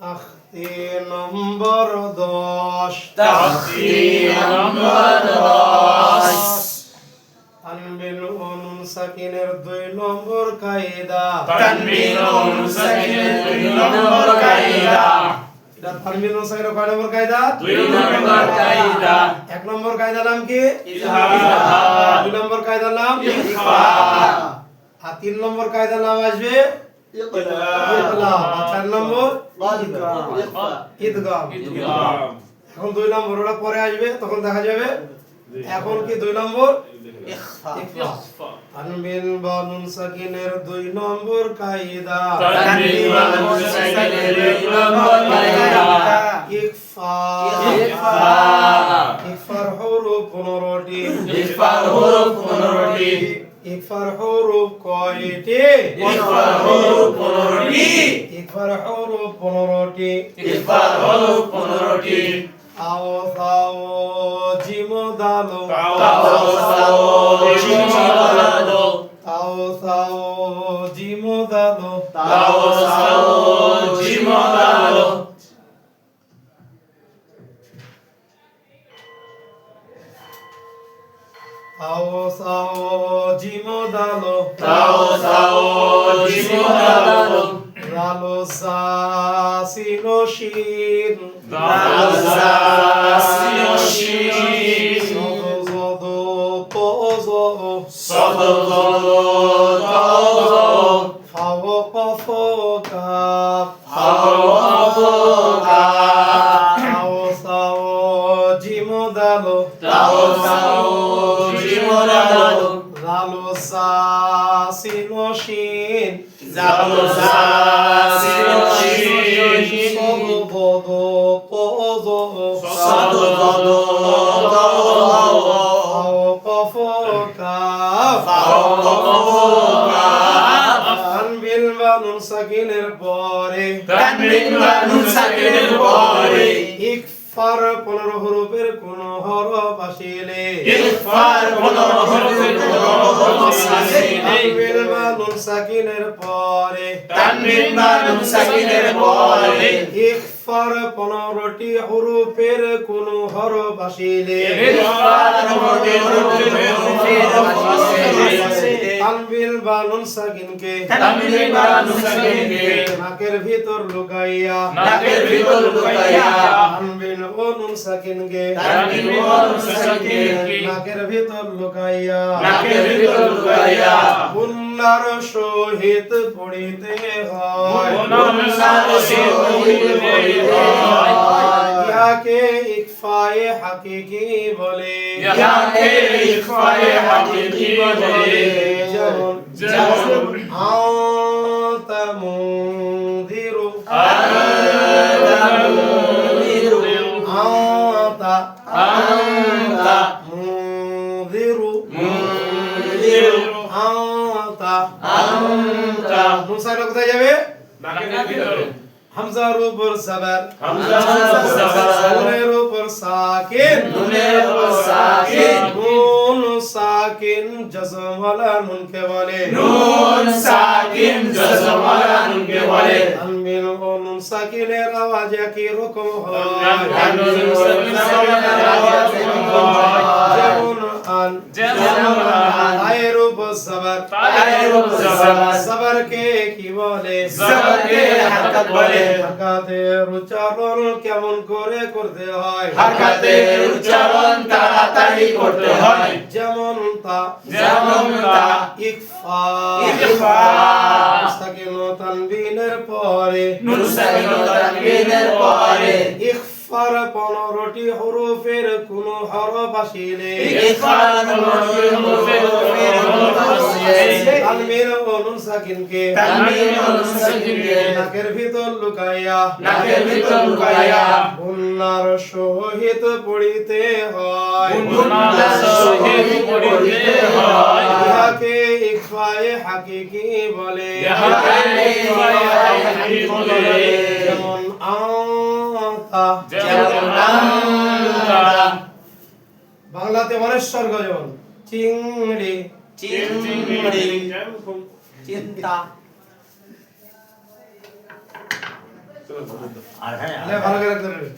তাখতি নম্বর দশ তাখতি নম্বর দশ। সাকিনের দুই নম্বর কায়দা তানবিল ও সাকিনের দুই নম্বর কায়দা। এটা তানবিল ও সাকিনের কয় নম্বর কায়দা দুই নম্বর কায়দা। এক নম্বর কায়দা নাম কি ইজহার। দুই নম্বর কায়দার নাম ইখফা। আর তিন নম্বর কায়দার নাম আসবে চার নম্বর ঈদগাম এখন দুই নম্বর ওরা পরে আসবে তখন দেখা যাবে। এখন কি দুই নম্বর? ইকফা। বা নুন সাকিনের দুই নম্বর কায়দা। তানবিল বা নুন সাকিনের দুই নম্বর কায়দা। ইকফা ইখফা। ইকফার পনেরোটি ইখফার হরফ পনেরোটি। ইকফার হরফ কয়টি ইখফার হরফ পনেরোটি। ইকফার হরফ পনেরোটি ইখফার হরফ পনেরোটি। আও সাও জিম দালো তাও সাও জিম দালো। আও সাও জিম দালো তাও সাও জিম দালো। আও সাও জিম দালো Sao sao dimodalo. Sao sao Jimo, Dalo sa sinoshin. Dalo sa sinoshin. Sodo zodo pozo. Sodo zodo জিম দালো তাও সাও জিম দালো। দালো সা সিনো শিন দালো সা সিনো শিন। সদো সদো তো জো সদ জলো তাও জো। ফাও কফো কাফ ফাও আফো কাফ। তানবিল বা নুন সাকিনের পরে ইকফার পনেরো হরফের কোন হরফ আসিলে ইসফার পনেরো হরফের কোন হরফ আসিলে। তানবিল বা নুন সাকিনের পরে তানবিল বা নুন সাকিনের পরে। ইসফার পনেরোটি হরফের কোন হরফ আসিলে ইসফার পনেরোটি হরফের কোন হরফ আসিলে। বা নুন সাকিনকে তানবিল বা নুন সাকিনকে নাকের ভিতর লুকাইয়া নাকের ভিতর লুকাইয়া। তানবিল ও নুন সাকিনকে তানবিল ও নুন সাকিনকে নাকের ভিতর লুকাইয়া নাকের ভিতর লুকাইয়া। গুন্নার সহিত পড়িতে হয় গুন্নার সহিত পড়িতে হয়। ইহাকে ইকফায়ে হাকিকি বলে ইহাকে ইখফায়ে হাকিকি বলে। আনতা মুনদিরু আনতামুনদিরু। আনতা আনতা মুনদিরু মুনদিরু। আনতা আনতা নুন সাকিন কোথায় যাবে। হামজার উপর সাবার হামজার উপর সাবার। নুনের উপর সাকিন নুনের উপর সাকিন। নুনকে বলে নুন সাকিন জজমালা নুনকে বলে। তানবিল ও নুন সাকিনের আওয়াজ একই রকম হয় তানবিল ও নুন সাকিনের আওয়াজ একই রকম হয়। যেমন আন যেমন আন। আয়ের উপর সাবার আয়ের উপর সাবার। সাবারকে কি বলে সাবারকে হারকাত বলে। হারকাতের উচ্চারণ কেমন করে করতে হয় হারকাতের উচ্চারণ তাড়াতাড়ি করতে হয়। যেমন তা যেমন তা। ইকফা ইকফা। সাকিনু তানবিনের পরে নুন সাকিনু তানবিনের পরে। ইকফার পনেরোটি হরফের কোন হরফ আসিলে ইকফার পনেরোটি হরফের হরফ আসিলে। তানবিন ও নুন সাকিনকে তানবিন ও নুন সাকিনকে নাকের ভিতর লুকাইয়া নাকের ভিতর লুকাইয়া। সহিত পড়িতে হয় সহিত পড়িতে হয়। ইহাকে ইকফায়ে হাকিকি বলে ইহাকে ইকফায়ে হাকিকি বলে। যেমন যেমন আনতা। বাংলাতে অনেশ্বর গজন চিংড়ি চিংড়ি চিন্তা আর হ্যাঁ ভালো করে ধরে